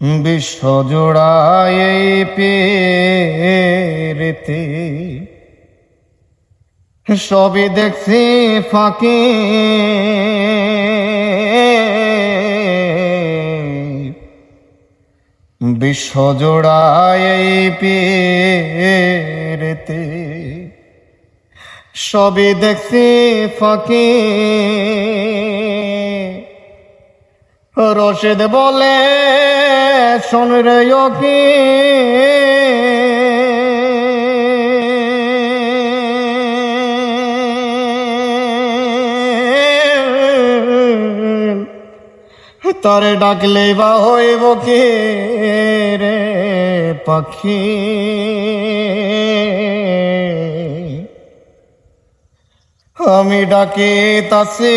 বিশ্ব জোড়ায় এই পেরেতে সবই দেখছি ফাঁকে বিশ্ব জোড়ায় এই পেরেতে সবই দেখছি ফাঁকে রশেদ বলে শোন কি তারে ডাকলে বা হইব কে রে পাখি? আমি ডাকে তাসে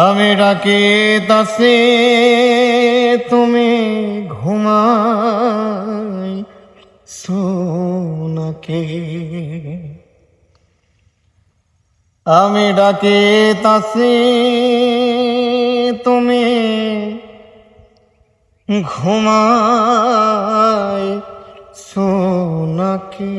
আমি ডাকি তাসে তুমি ঘুমাই সোনাকে। আমি ডাকি তাসে তুমি ঘুমাই সোনাকে।